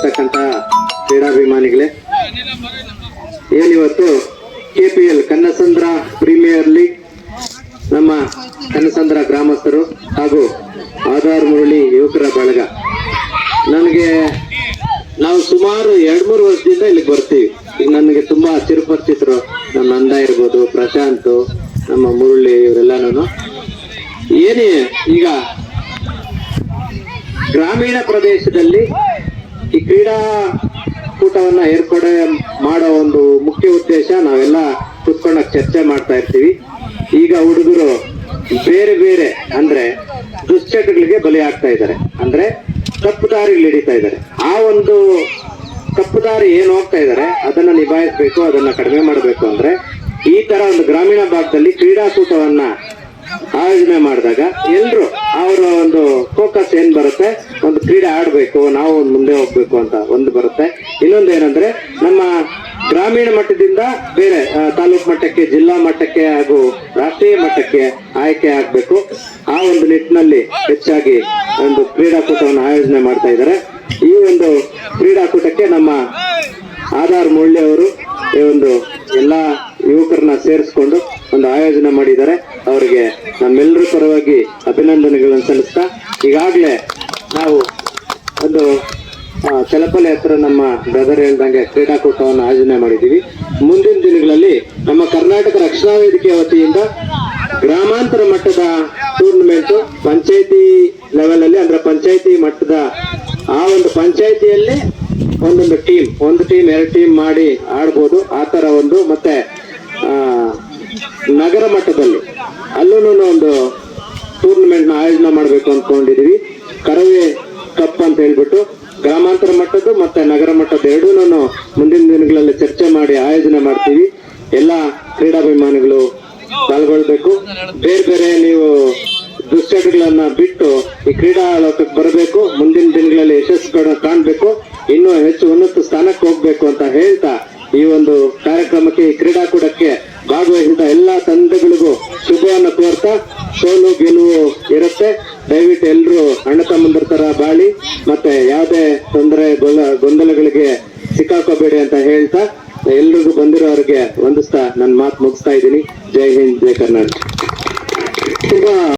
ಇರ್ತಕ್ಕಂಥ ಕ್ರೀಡಾಭಿಮಾನಿಗಳೇ ಏನಿವತ್ತು K P L Kannasandra premier league ನಮ್ಮ ಕನ್ನಸಂದ್ರ ಗ್ರಾಮಸ್ಥರು ಹಾಗೂ ಆಧಾರ್ ಮುರಳಿ ಯುವಕರ ಬಳಗ. ನನಗೆ ನಾವು ಸುಮಾರು ಎರಡು ಮೂರು ವರ್ಷದಿಂದ ಇಲ್ಲಿಗೆ ಬರ್ತೀವಿ. ಈಗ ನನಗೆ ತುಂಬಾ ಚಿರುಪರಿಚಿತರು ನಮ್ಮ ನಂದ ಇರ್ಬೋದು, ಪ್ರಶಾಂತ್, ನಮ್ಮ ಮುರಳಿ ಇವರೆಲ್ಲನೂ ಏನೇ ಈಗ ಗ್ರಾಮೀಣ ಪ್ರದೇಶದಲ್ಲಿ ಈ ಕ್ರೀಡಾ ಕೂಟವನ್ನ ಏರ್ಪಡೆ ಮಾಡೋ ಒಂದು ಮುಖ್ಯ ಉದ್ದೇಶ ನಾವೆಲ್ಲ ಕುತ್ಕೊಂಡಾಗ ಚರ್ಚೆ ಮಾಡ್ತಾ ಇರ್ತೀವಿ. ಈಗ ಹುಡುಗರು ಬೇರೆ ಬೇರೆ ಅಂದ್ರೆ ದುಶ್ಚಟಗಳಿಗೆ ಬಲಿ ಆಗ್ತಾ ಇದ್ದಾರೆ. ಅಂದ್ರೆ ತಪ್ಪು ದಾರಿಗಳು ಹಿಡಿತಾ ಇದ್ದಾರೆ. ಆ ಒಂದು ತಪ್ಪು ದಾರಿ ಏನು ಹೋಗ್ತಾ ಇದ್ದಾರೆ, ಅದನ್ನ ನಿಭಾಯಿಸಬೇಕು, ಅದನ್ನ ಕಡಿಮೆ ಮಾಡಬೇಕು ಅಂದ್ರೆ ಈ ತರ ಒಂದು ಗ್ರಾಮೀಣ ಭಾಗದಲ್ಲಿ ಕ್ರೀಡಾಕೂಟವನ್ನ ಆಯೋಜನೆ ಮಾಡಿದಾಗ ಎಲ್ರು ಅವರ ಒಂದು ಫೋಕಸ್ ಏನ್ ಬರುತ್ತೆ? ಕ್ರೀಡೆ ಆಡಬೇಕು, ನಾವು ಮುಂದೆ ಹೋಗ್ಬೇಕು ಅಂತ ಒಂದು ಬರುತ್ತೆ. ಇನ್ನೊಂದು ಏನಂದ್ರೆ, ನಮ್ಮ ಗ್ರಾಮೀಣ ಮಟ್ಟದಿಂದ ಬೇರೆ ತಾಲೂಕು ಮಟ್ಟಕ್ಕೆ, ಜಿಲ್ಲಾ ಮಟ್ಟಕ್ಕೆ ಹಾಗೂ ರಾಷ್ಟ್ರೀಯ ಮಟ್ಟಕ್ಕೆ ಆಯ್ಕೆ ಆಗ್ಬೇಕು. ಆ ಒಂದು ನಿಟ್ಟಿನಲ್ಲಿ ಹೆಚ್ಚಾಗಿ ಒಂದು ಕ್ರೀಡಾಕೂಟವನ್ನು ಆಯೋಜನೆ ಮಾಡ್ತಾ ಇದ್ದಾರೆ. ಈ ಒಂದು ಕ್ರೀಡಾಕೂಟಕ್ಕೆ ನಮ್ಮ ಆಧಾರ್ ಮೂಳ್ಯ ಅವರು ಈ ಒಂದು ಎಲ್ಲಾ ಯುವಕರನ್ನ ಸೇರಿಸ್ಕೊಂಡು ಒಂದು ಆಯೋಜನೆ ಮಾಡಿದ್ದಾರೆ. ಅವರಿಗೆ ನಮ್ಮೆಲ್ಲರ ಪರವಾಗಿ ಅಭಿನಂದನೆಗಳನ್ನು ಸಲ್ಲಿಸ್ತಾ, ಈಗಾಗಲೇ ನಾವು ಒಂದು ಚಲಪಲೆ ಹತ್ರ ನಮ್ಮ ಬ್ರದರ್ ಹೇಳ್ದಂಗೆ ಕ್ರೀಡಾಕೂಟವನ್ನು ಆಯೋಜನೆ ಮಾಡಿದ್ದೀವಿ. ಮುಂದಿನ ದಿನಗಳಲ್ಲಿ ನಮ್ಮ ಕರ್ನಾಟಕ ರಕ್ಷಣಾ ವೇದಿಕೆ ವತಿಯಿಂದ ಗ್ರಾಮಾಂತರ ಮಟ್ಟದ ಟೂರ್ನಮೆಂಟ್ ಪಂಚಾಯತಿ ಲೆವೆಲ್ ಅಲ್ಲಿ ಅಂದ್ರೆ ಪಂಚಾಯತಿ ಮಟ್ಟದ, ಆ ಒಂದು ಪಂಚಾಯತಿಯಲ್ಲಿ ಒಂದೊಂದು ಟೀಮ್ ಒಂದು ಟೀಮ್ ಎರಡು ಟೀಮ್ ಮಾಡಿ ಆಡ್ಬೋದು. ಆ ತರ ಒಂದು ಮತ್ತೆ ನಗರ ಮಟ್ಟದಲ್ಲಿ ಅಲ್ಲೂ ಒಂದು ಟೂರ್ನಮೆಂಟ್ನ ಆಯೋಜನೆ ಮಾಡಬೇಕು ಅಂದ್ಕೊಂಡಿದೀವಿ ಕರವೇ ತಪ್ಪು ಅಂತ ಹೇಳ್ಬಿಟ್ಟು ಗ್ರಾಮಾಂತರ ಮಟ್ಟದ್ದು ಮತ್ತೆ ನಗರ ಮಟ್ಟದ ಎರಡೂ ಮುಂದಿನ ದಿನಗಳಲ್ಲಿ ಚರ್ಚೆ ಮಾಡಿ ಆಯೋಜನೆ ಮಾಡ್ತೀವಿ. ಎಲ್ಲ ಕ್ರೀಡಾಭಿಮಾನಿಗಳು ಪಾಲ್ಗೊಳ್ಬೇಕು. ಬೇರೆ ಬೇರೆ ನೀವು ದುಶ್ಚಟಗಳನ್ನ ಬಿಟ್ಟು ಈ ಕ್ರೀಡಾ ಲೋಕಕ್ಕೆ ಬರಬೇಕು. ಮುಂದಿನ ದಿನಗಳಲ್ಲಿ ಯಶಸ್ಸು ಕಾಣಬೇಕು. ಇನ್ನೂ ಹೆಚ್ಚು ಉನ್ನತ ಸ್ಥಾನಕ್ಕೆ ಹೋಗ್ಬೇಕು ಅಂತ ಹೇಳ್ತಾ ಈ ಒಂದು ಕಾರ್ಯಕ್ರಮಕ್ಕೆ, ಈ ಕ್ರೀಡಾಕೂಟಕ್ಕೆ ಭಾಗವಹಿಸಿದ ಎಲ್ಲಾ ತಂಡಗಳಿಗೂ ಶುಭವನ್ನು ಕೋರ್ತಾ. ಸೋಲು ಗೆಲುವು ಇರುತ್ತೆ. ದಯವಿಟ್ಟು ಎಲ್ಲರೂ ಅಣ್ಣ ತಮ್ಮಂದ್ರ ತರ ಬಾಳಿ, ಮತ್ತೆ ಯಾವುದೇ ತೊಂದರೆ, ಗೊಂದ- ಗೊಂದಲಗಳಿಗೆ ಸಿಕ್ಕಾಕೋಬೇಡಿ ಅಂತ ಹೇಳ್ತಾ ಎಲ್ರಿಗೂ ಬಂದಿರೋರಿಗೆ ವಂದಿಸ್ತಾ ನನ್ನ ಮಾತು ಮುಗಿಸ್ತಾ ಇದ್ದೀನಿ. ಜೈ ಹಿಂದ್, ಜೈ ಕರ್ನಾಟಕ.